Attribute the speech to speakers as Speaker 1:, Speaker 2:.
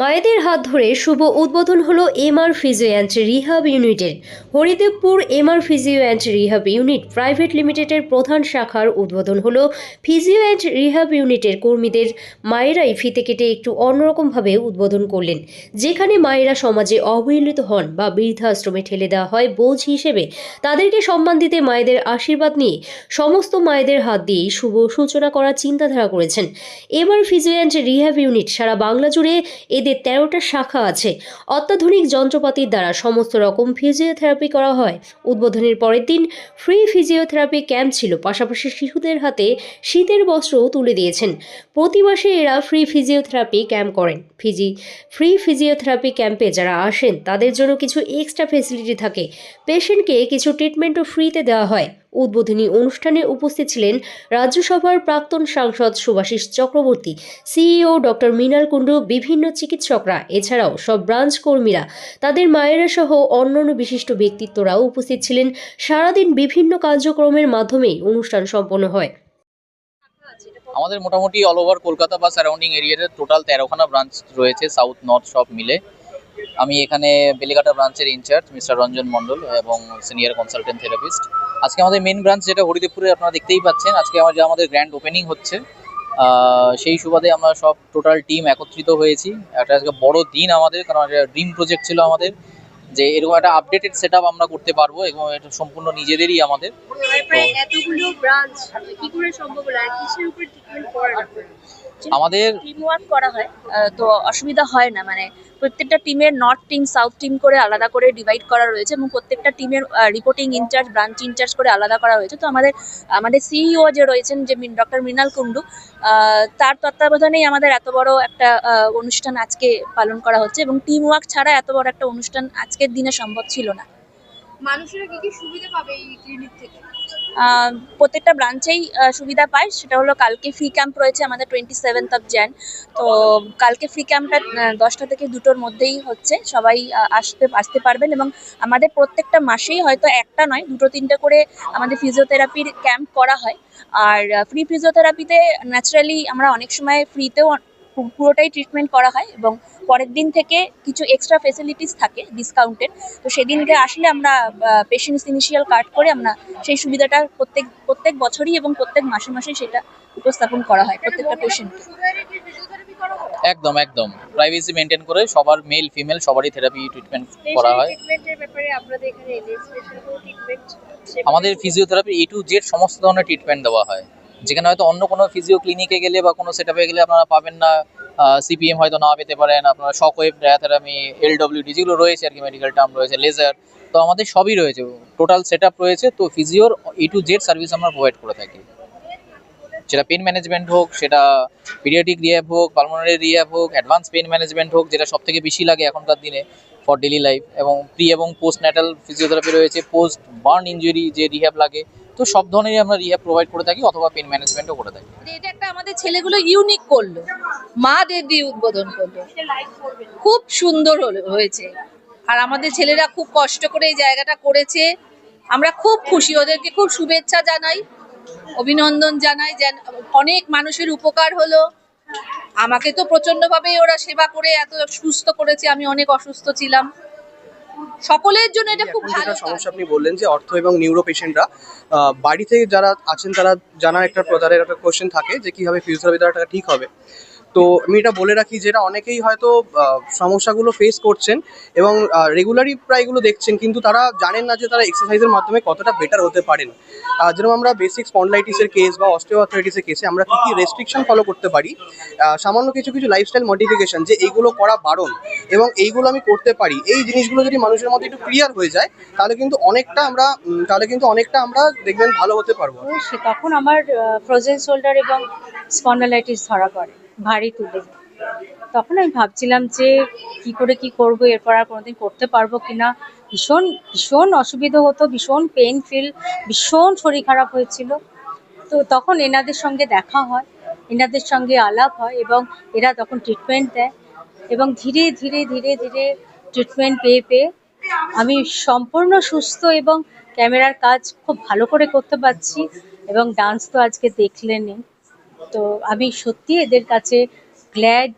Speaker 1: মায়েদের হাত ধরে শুভ উদ্বোধন হলো এমআর ফিজিও অ্যান্ড রিহাব ইউনিটের। Haridevpur MR physio and rehab unit private লিমিটেডের প্রধান শাখার উদ্বোধন হলো। ফিজিও অ্যান্ড রিহাব ইউনিটের কর্মীদের মায়েরাই ফিতে কেটে একটু অন্যরকমভাবে উদ্বোধন করলেন, যেখানে মায়েরা সমাজে অবহেলিত হন বা বৃদ্ধাশ্রমে ঠেলে দেওয়া হয় বোঝ হিসেবে। তাদেরকে সম্মান দিতে মায়েদের আশীর্বাদ নিয়ে সমস্ত মায়েদের হাত দিয়েই শুভ সূচনা করার চিন্তাধারা করেছেন। এবার ফিজিও অ্যান্ড রিহাব ইউনিট সারা বাংলা জুড়ে এদের তেরোটা শাখা আছে। অত্যাধুনিক যন্ত্রপাতির দ্বারা সমস্ত রকম ফিজিওথেরাপি করা হয়। উদ্বোধনের পরের দিন ফ্রি ফিজিওথেরাপি ক্যাম্প ছিল। পাশাপাশি শিশুদের হাতে শীতের বস্ত্রও তুলে দিয়েছেন। প্রতি মাসে এরা ফ্রি ফিজিওথেরাপি ক্যাম্প করেন। ফিজি ফ্রি ফিজিওথেরাপি ক্যাম্পে যারা আসেন, তাদের জন্য কিছু এক্সট্রা ফেসিলিটি থাকে। পেশেন্টকে কিছু ট্রিটমেন্টও ফ্রিতে দেওয়া হয়। উদ্বোধনী অনুষ্ঠানে উপস্থিত ছিলেন রাজ্যসভার প্রাক্তন সাংসদ সুভাষিস চক্রবর্তী, সিইও ডক্টর মৃণাল কুণ্ডু, বিভিন্ন চিকিৎসকরা, এছাড়াও সব ব্রাঞ্চ কর্মীরা, তাদের মায়েরা সহ অন্যান্য বিশিষ্ট ব্যক্তিত্বরাও উপস্থিত ছিলেন। সারাদিন বিভিন্ন কার্যক্রমের মাধ্যমেই অনুষ্ঠান সম্পন্ন হয়।
Speaker 2: আমাদের মোটামুটি অল ওভার কলকাতা বা সারাউন্ডিং এরিয়াতে টোটাল তেরোখানা ব্রাঞ্চ রয়েছে সাউথ নর্থ সব মিলে। আমি এখানে বেলেঘাটা ব্রাঞ্চের ইনচার্জ মিস্টার রঞ্জন মণ্ডল এবং সিনিয়র কনসালটেন্ট থেরাপিস্ট আজকে আমাদের মেন ব্রাঞ্চ যেটা হরিদেবপুরে আপনারা দেখতেই পাচ্ছেন। আজকে আমার যে আমাদের গ্র্যান্ড ওপেনিং হচ্ছে সেই সুবাদে আমরা সব টোটাল টিম একত্রিত হয়েছি। একটা আজকে বড় দিন আমাদের, কারণ একটা ড্রিম প্রজেক্ট ছিল আমাদের, যে এরকম একটা আপডেটেড সেট আমরা করতে পারব এবং এটা সম্পূর্ণ নিজেদেরই আমাদের।
Speaker 3: এতগুলো ব্রাঞ্চ কি করে সম্ভব
Speaker 2: আমাদের
Speaker 3: টিম ওয়ার্ক করা হয় আহ, তো অসুবিধা হয় না। মানে প্রত্যেকটা টিমের নর্থ টিম সাউথ টিম করে আলাদা করে ডিভাইড করা রয়েছে এবং প্রত্যেকটা টিমের রিপোর্টিং ইনচার্জ ব্রাঞ্চ ইনচার্জ করে আলাদা করা হয়েছে। তো আমাদের আমাদের সিইও যে রয়েছেন যে ডক্টর মৃণাল কুণ্ডু আহ, তার তত্ত্বাবধানেই আমাদের এত বড় একটা অনুষ্ঠান আজকে পালন করা হচ্ছে এবং টিম ওয়ার্ক ছাড়া এত বড় একটা অনুষ্ঠান আজকের দিনে সম্ভব ছিল না।
Speaker 4: মানুষেরা কি কি সুবিধা পাবে এই ক্লিনিক থেকে?
Speaker 3: প্রত্যেকটা ব্রাঞ্চেই সুবিধা পায়। সেটা হলো কালকে ফ্রি ক্যাম্প রয়েছে আমাদের টোয়েন্টি সেভেন্থ অফ জ্যান তো কালকে ফ্রি ক্যাম্পটা দশটা থেকে দুটোর মধ্যেই হচ্ছে। সবাই আসতে আসতে পারবেন এবং আমাদের প্রত্যেকটা মাসেই হয়তো একটা নয়, দুটো, তিনটে করে আমাদের ফিজিওথেরাপির ক্যাম্প করা হয়। আর ফ্রি ফিজিওথেরাপিতে ন্যাচারালি আমরা অনেক সময় ফ্রিতেও পুরোটাই ট্রিটমেন্ট করা হয় এবং পরের দিন থেকে কিছু এক্সট্রা ফেসিলিটিস থাকে ডিসকাউন্টেড তো সেদিনকে আসলে আমরা পেশেন্টস ইনিশিয়াল কার্ড করে আমরা সেই সুবিধাটা প্রত্যেক প্রত্যেক বছরই এবং প্রত্যেক মাসে মাসে সেটা উপস্থাপন করা হয় প্রত্যেকটা
Speaker 4: হয়
Speaker 2: একদম একদম। প্রাইভেসি মেনটেন করে সবার মেল ফিমেল সবারই থেরাপি ট্রিটমেন্ট করা হয়।
Speaker 4: ট্রিটমেন্টের ব্যাপারে আপনাদের এখানে এনে স্পেশাল কোনো ট্রিটমেন্ট
Speaker 2: আমাদের ফিজিওথেরাপি এ টু জেড সমস্ত ধরনের ট্রিটমেন্ট দেওয়া হয়। যেখানে হয়তো অন্য কোনো ফিজিও ক্লিনিকে গেলে বা কোনো সেট গেলে আপনারা পাবেন না সিপিএম হয়তো না পেতে পারেন, আপনারা শক ওয়েভ ডায়াথেরামি এলডব্লিউডি যেগুলো রয়েছে আর কি মেডিকেল টার্ম রয়েছে লেজার তো আমাদের সবই রয়েছে টোটাল সেট রয়েছে, তো ফিজিওর এ টু জেড সার্ভিস আমরা প্রোভাইড করে থাকি। সেটা পেন ম্যানেজমেন্ট হোক, সেটা পিরিয়ডিক রিহ্যাব হোক পালমোনারি রিহ্যাব হোক অ্যাডভান্স পেন ম্যানেজমেন্ট হোক, যেটা সব থেকে বেশি লাগে এখনকার দিনে ফর ডেলি লাইফ এবং প্রি এবং পোস্ট ন্যাটাল ফিজিওথেরাপি রয়েছে পোস্ট বার্ন ইঞ্জুরি যে রিহ্যাব লাগে তো সব ধরনেরই আমরা রিহ্যাব প্রোভাইড করে থাকি অথবা পেন ম্যানেজমেন্টও করে থাকি।
Speaker 5: এটা একটা আমাদের ছেলেগুলো ইউনিক করল। মা দিয়ে উদ্বোধন করল। খুব সুন্দর হয়েছে। আর আমাদের ছেলেরা খুব কষ্ট করে এই জায়গাটা করেছে। আমরা খুব খুশি, ওদেরকে খুব শুভেচ্ছা জানাই, অভিনন্দন জানাই যেন অনেক মানুষের উপকার হলো। আমাকে তো প্রচন্ডভাবে ওরা সেবা করে, এত সুস্থ করেছে, আমি অনেক অসুস্থ ছিলাম। সকলের জন্য এটা খুব ভালো
Speaker 6: সমস্যা আপনি বললেন যে অর্থ এবং নিউরো পেশেন্টরা থেকে যারা আছেন তারা জানার একটা তাদের একটা কোশ্চেন থাকে যে কীভাবে ফিজিওথেরাপি দ্বারা ঠিক হবে। তো আমি এটা বলে রাখি যেটা অনেকেই হয়তো সমস্যাগুলো ফেস করছেন এবং রেগুলারই প্রায় এগুলো দেখছেন, কিন্তু তারা জানেন না যে তারা এক্সারসাইজের মাধ্যমে কতটা বেটার হতে পারেন। যেরকম আমরা বেসিক স্পন্ডলাইটিসের কেস বা অস্টিওআর্থ্রাইটিসের কেসে আমরা কী কী রেস্ট্রিকশন ফলো করতে পারি সামান্য কিছু কিছু লাইফস্টাইল মডিফিকেশন যে এইগুলো করা বারণ এবং এইগুলো আমি করতে পারি। এই জিনিসগুলো যদি মানুষের মধ্যে একটু ক্লিয়ার হয়ে যায়, তাহলে কিন্তু অনেকটা আমরা তাহলে কিন্তু অনেকটা আমরা দেখবেন ভালো হতে পারব।
Speaker 7: তখন আমার ফ্রোজেন শোল্ডার এবং স্পন্ডালাইটিস ধরা পড়ে। ভারী তুলে তখন আমি ভাবছিলাম যে কি করে কি করব, এরপর আর কোনোদিন করতে পারব কিনা। ভীষণ ভীষণ অসুবিধা হতো, ভীষণ পেন ফিল ভীষণ শরীর খারাপ হয়েছিল। তো তখন এনাদের সঙ্গে দেখা হয়, এনাদের সঙ্গে আলাপ হয় এবং এরা তখন ট্রিটমেন্ট দেয় এবং ধীরে ধীরে ধীরে ধীরে ট্রিটমেন্ট পেয়ে পেয়ে আমি সম্পূর্ণ সুস্থ এবং ক্যামেরার কাজ খুব ভালো করে করতে পারছি এবং ডান্স তো আজকে দেখলেনই। তো আমি সত্যি এদের কাছে গ্ল্যাড